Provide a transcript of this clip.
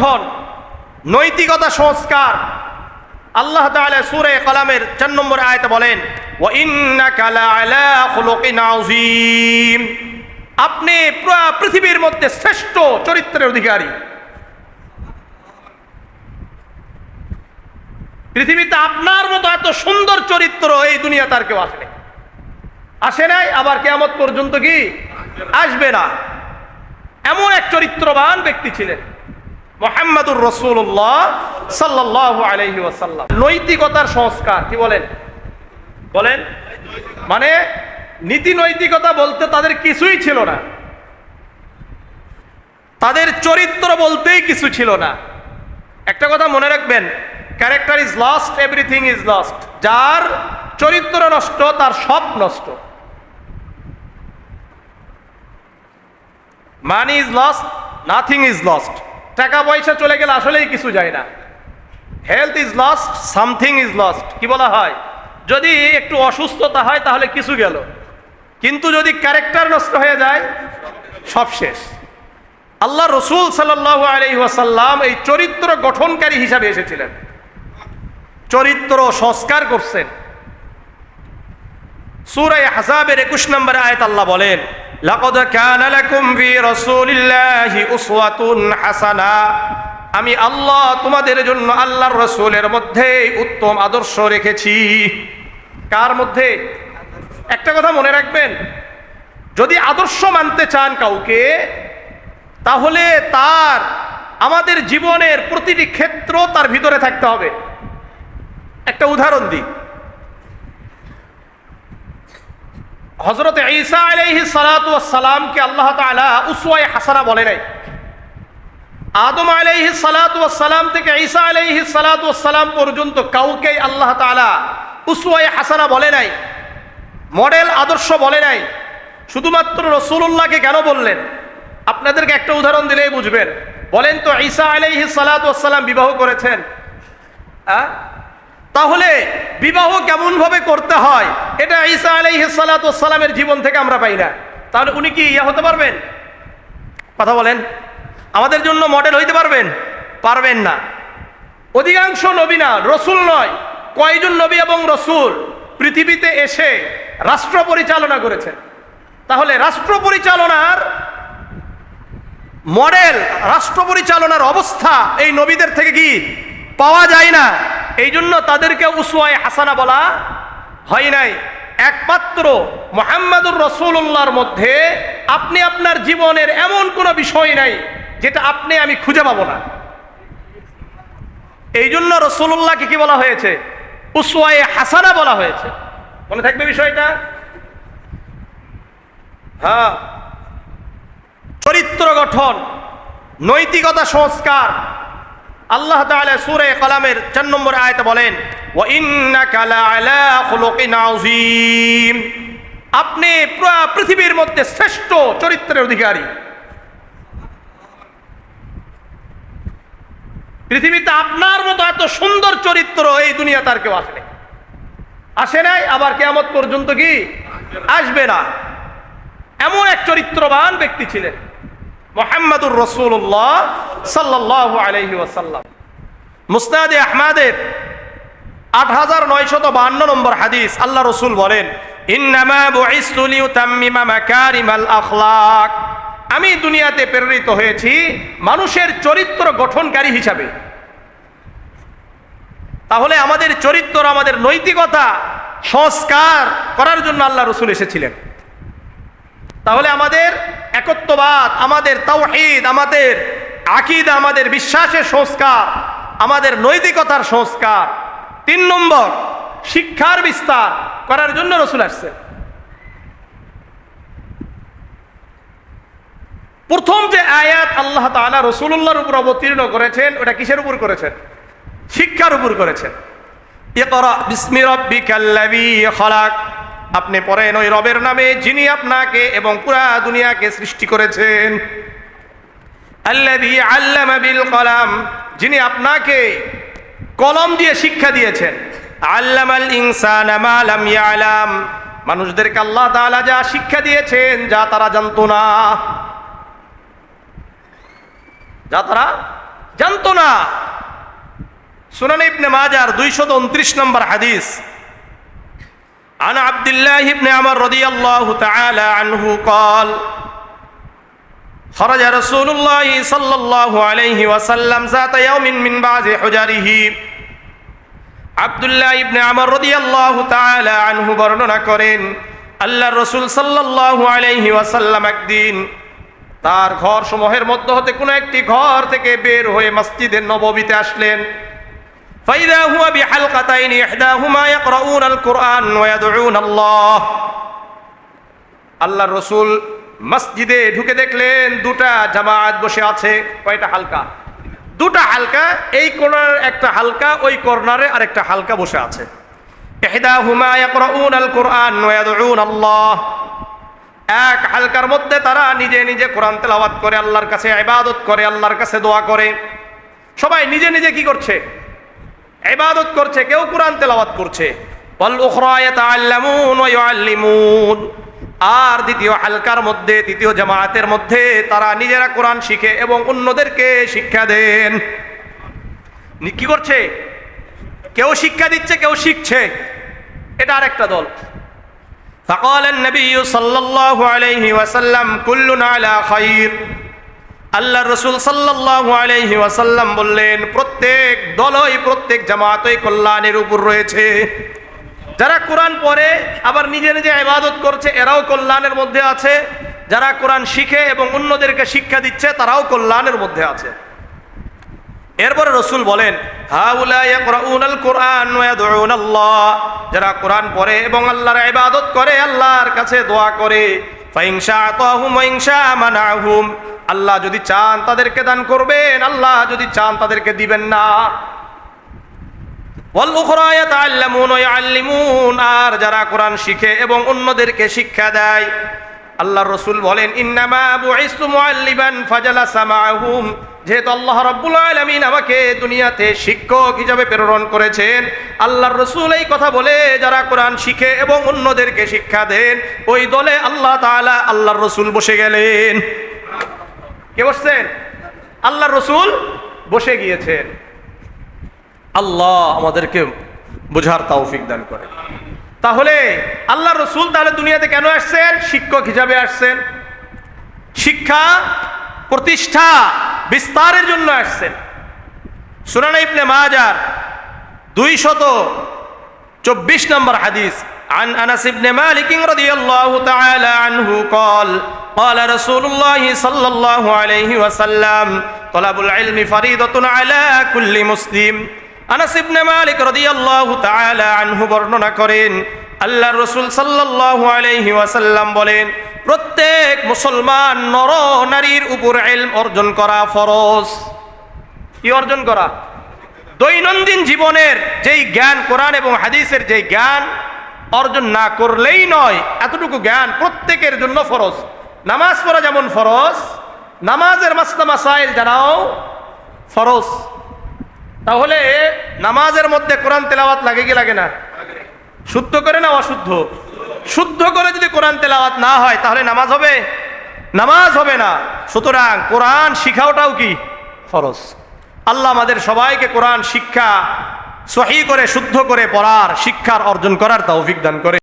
গঠন, নৈতিকতা সংস্কার। আল্লাহ তাআলা সূরা কালামের 4 নম্বর আয়াতে বলেন ওয়া ইন্নাকা আপনি পৃথিবীর মধ্যে শ্রেষ্ঠ চরিত্রের অধিকারী। পৃথিবীতে আপনার মতো এত সুন্দর চরিত্র এই দুনিয়া তার কেউ আসে আসে নাই, আবার কেয়ামত পর্যন্ত কি? আসবে না। এমন এক চরিত্রবান ব্যক্তি ছিলেন। মোহাম্মদুর রসুল্লাহ সাল্লাহ আলহি ওয়াসাল্লাম। নৈতিকতার সংস্কার, কি বলেন? বলেন? মানে নীতি নৈতিকতা বলতে তাদের কিছুই ছিল না। তাদের চরিত্র বলতেই কিছু ছিল না। একটা কথা মনে রাখবেন character is lost everything is lost যার চরিত্র নষ্ট, তার সব নষ্ট। Money is lost nothing is lost টাকা পয়সা চলে গেলে আসলেই কিছু যায় না। Health is lost something is lost কি বলা হয়? যদি একটু অসুস্থতা হয় তাহলে কিছু গেল। কিন্তু যদি ক্যারেক্টার নষ্ট হয়ে যায়, সব শেষ। আল্লাহ রসুল সাল্লাহ আলহি ওয়াসাল্লাম এই চরিত্র গঠনকারী হিসাবে এসেছিলেন। চরিত্র সংস্কার করছেন। সূরায়ে হাসাবের 21 নম্বরে আয়াত আল্লাহ বলেন লাকাদ কানা লাকুম উসওয়াতুন হাসানা। আমি আল্লাহ তোমাদের জন্য আল্লাহর রসুলের মধ্যে উত্তম আদর্শ রেখেছি। কার মধ্যে? একটা কথা মনে রাখবেন, যদি আদর্শ মানতে চান কাউকে, তাহলে তার, আমাদের জীবনের প্রতিটি ক্ষেত্র তার ভিতরে থাকতে হবে। একটা উদাহরণ দিই। হজরত ঈসা আলাইহি সালামকে আল্লাহ তাআলা উসওয়ায়ে হাসানা বলে নাই। আদম আলাইহি সালাম থেকে ঈসা আলাইহি সালাম পর্যন্ত কাউকেই আল্লাহ তাআলা উসওয়ায়ে হাসানা বলে নাই, মডেল আদর্শ বলে নাই। শুধুমাত্র রসুল্লাহকে কেন বললেন? আপনাদেরকে একটা উদাহরণ দিলেই বুঝবেন। বলেন তো, ঈসা আলাইহি সালাতু সালাম বিবাহ করেছেন, আ? তাহলে বিবাহ কেমন ভাবে করতে হয়? এটা ঈসা আলাইহি জীবন থেকে আমরা পাই না। তাহলে উনি কি ইয়া হতে পারবেন? কথা বলেন। আমাদের জন্য মডেল হইতে পারবেন? পারবেন না। অধিকাংশ নবী না, রসুল নয়। কয়জন নবী এবং রসুল পৃথিবীতে এসে রাষ্ট্র পরিচালনা করেছেন? তাহলে রাষ্ট্র পরিচালনার মডেল রাষ্ট্র পরিচালনার অবস্থা এই নবীদের থেকে কি পাওয়া যায় না? এই জন্য তাদেরকে উসওয়ায় হাসানা বলা হয় নাই। একমাত্র মোহাম্মদুর রসুল্লাহর মধ্যে আপনি আপনার জীবনের এমন কোনো বিষয় নাই যেটা আপনি আমি খুঁজে পাবো না। এই জন্য রসুল্লাহকে কি বলা হয়েছে? উসওয়ায়ে হাসানা বলা হয়েছে। মনে থাকবে বিষয়টা? হ্যাঁ। চরিত্র গঠন, নৈতিকতা সংস্কার আল্লাহ তাআলা সূরা কালামের 4 নম্বর আয়াতে বলেন ওয়া ইন্নাকা লাআলা খুলুকিন আযীম। আপনি পৃথিবীর মধ্যে শ্রেষ্ঠ চরিত্রের অধিকারী। পৃথিবীতে আপনার মতো এত সুন্দর চরিত্র এই দুনিয়া তার কেউ আসে আসে নাই, আবার কেয়ামত পর্যন্ত কি? আসবে না। এমন এক চরিত্রবান ব্যক্তি ছিলেন। মোহাম্মদুর রসুল্লাহ সাল্লাহ আলহি ওয়াসাল্লাম। মুস্তাদে আহমাদের আট হাজার নয়শত বান্ন নম্বর হাদিস আল্লাহ রসুল বলেন আমি দুনিয়াতে প্রেরিত হয়েছি মানুষের চরিত্র গঠনকারী হিসাবে। তাহলে আমাদের চরিত্র, আমাদের নৈতিকতা, সংস্কার করার জন্য আল্লাহ রসুল এসেছিলেন। তাহলে আমাদের একত্ববাদ, আমাদের তাওহীদ, আমাদের আকিদ, আমাদের বিশ্বাসের সংস্কার, আমাদের নৈতিকতার সংস্কার। তিন নম্বর, শিক্ষার বিস্তার করার জন্য রসুল আসছে প্রথম যে আয়াত আল্লাহ তাআলা রসুল্লাহর উপর অবতীর্ণ করেছেন, ওটা কিসের উপর করেছেন? শিক্ষার উপর করেছেন। ইকরা বিসমি রাব্বিকাল্লাযী খলাক। আপনি পড়েন ওই রবের নামে যিনি আপনাকে এবং পুরা দুনিয়াকে সৃষ্টি করেছেন। আল্লাযী আল্লামা বিল কলাম, যিনি আপনাকে কলম দিয়ে শিক্ষা দিয়েছেন। আল্লামাল ইনসানা মা লাম ইয়ালাম, মানুষদেরকে আল্লাহ তাআলা যা শিক্ষা দিয়েছেন, যা তারা জানতো না। যা তারা জানতো না। সুনান ইবনে মাজার দুইশত উনত্রিশ নম্বর হাদিস। عن عبد الله بن عمر رضي الله تعالى عنه قال خرج رسول الله صلى الله عليه وسلم ذات يوم من بعض حجره আব্দুল্লাহ ইবনে আমর রাদিয়াল্লাহু তাআলা আনহু বর্ণনা করেন আল্লাহ রসুল সাল্লাল্লাহু আলাইহি ওয়াসাল্লাম একদিন তার ঘর সমূহের মধ্যে হতে কোনো একটি ঘর থেকে বের হয়ে মসজিদের নববীতে আসলেন فإذا هو بحلقتين إحداهما يقرؤون القرآن ويدعون الله আল্লাহর রসুল মসজিদে ঢুকে দেখলেন দুটা জামাত বসে আছে কয়টা হালকা দুটা হালকা এই কোণার একটা হালকা ওই কর্নারে আরেকটা হালকা বসে আছে ইহদাহুমা ইয়াকরাউন আল কুরআন ওয়া ইয়াদউন আল্লাহ এক হালকার মধ্যে তারা নিজে নিজে কোরআন তেলাওয়াত করে আল্লাহর কাছে ইবাদত করে আল্লাহর কাছে দোয়া করে সবাই নিজে নিজে কি করছে ইবাদত করছে কেউ কোরআন তেলাওয়াত করছে ওয়াল উখরা ইয়াতাআল্লামুন ওয়া ইউআল্লিমুন আর দ্বিতীয় হালকার মধ্যে তৃতীয় জামায়াতের মধ্যে তারা নিজেরা কোরআন শিখে এবং অন্যদেরকে শিক্ষা দেন নি- কি করছে কেউ শিক্ষা দিচ্ছে কেউ শিখছে এটা আরেকটা দল فقال النبي صلى الله عليه وسلم كلنا على خير আল্লাহ রসুল ওয়াসাল্লাম বললেন, প্রত্যেক দলই, প্রত্যেক জামাতই কল্যাণের উপর রয়েছে। যারা কোরআন পড়ে, আবার নিজে নিজে ইবাদত করছে, এরাও কল্যাণের মধ্যে আছে। যারা কোরআন শিখে এবং অন্যদেরকে শিক্ষা দিচ্ছে, তারাও কল্যাণের মধ্যে আছে। এরপরে রসুল বলেন যারা কোরআন পড়ে এবং আল্লাহর ইবাদত করে, আল্লাহর কাছে দোয়া করে আল্লাহ যদি চান তাদেরকে দান করবেন, আল্লাহ যদি চান তাদেরকে দিবেন না। আর যারা কোরআন শিখে এবং অন্যদেরকে শিক্ষা দেয় আল্লাহ রসুল বলেন যেহেতু আল্লাহ রাব্বুল আলামিন আমাকে দুনিয়াতে শিক্ষক হিসাবে প্রেরণ করেছেন, আল্লাহর রসুল এই কথা বলে, যারা কোরআন শিখে এবং অন্যদেরকে শিক্ষা দেন, ওই দলে আল্লাহ তাআলা আল্লাহর রসুল বসে গেলেন। কে বসছেন আল্লাহর রসুল বসে গিয়েছেন আল্লাহ আমাদেরকে বোঝার তৌফিক দান করে তাহলে আল্লাহ রসুল তাহলে দুনিয়াতে কেন আসছেন শিক্ষক হিসাবে আসছেন শিক্ষা প্রতিষ্ঠা বিস্তারের জন্য আসছেন সুনানা ইবনে মাজার দুই শত চব্বিশ নম্বর হাদিস عن أنس بن مالك رضي الله تعالى عنه قال قال رسول الله صلى الله عليه وسلم طلب العلم فريضة على كل مسلم আনাস ইবনে মালিক রাদিয়াল্লাহু তাআলা আনহু বর্ণনা করেন আল্লাহর রাসূল সাল্লাল্লাহু আলাইহি ওয়াসাল্লাম বলেন প্রত্যেক মুসলমান নর নারীর উপর ইলম অর্জন করা ফরজ কি অর্জন করা দৈনন্দিন জীবনের যেই জ্ঞান কোরআন এবং হাদিসের যেই জ্ঞান অর্জন না করলেই নয় এতটুকু জ্ঞান প্রত্যেকের জন্য ফরজ নামাজ পড়া যেমন ফরজ, নামাজের মাসলা মাসাইল জানাও ফরজ। তাহলে নামাজের মধ্যে কোরআন তেলাওয়াত লাগে কি লাগে না? শুদ্ধ করে না অশুদ্ধ? শুদ্ধ করে যদি কোরআন তেলাওয়াত না হয়, তাহলে নামাজ হবে? নামাজ হবে না। সুতরাং কোরআন শিখাওটাও কি? ফরজ। আল্লাহ আমাদের সবাইকে কোরআন শিক্ষা সহি করে, শুদ্ধ করে পড়ার, শিক্ষার অর্জন করার তৌফিক দান করে।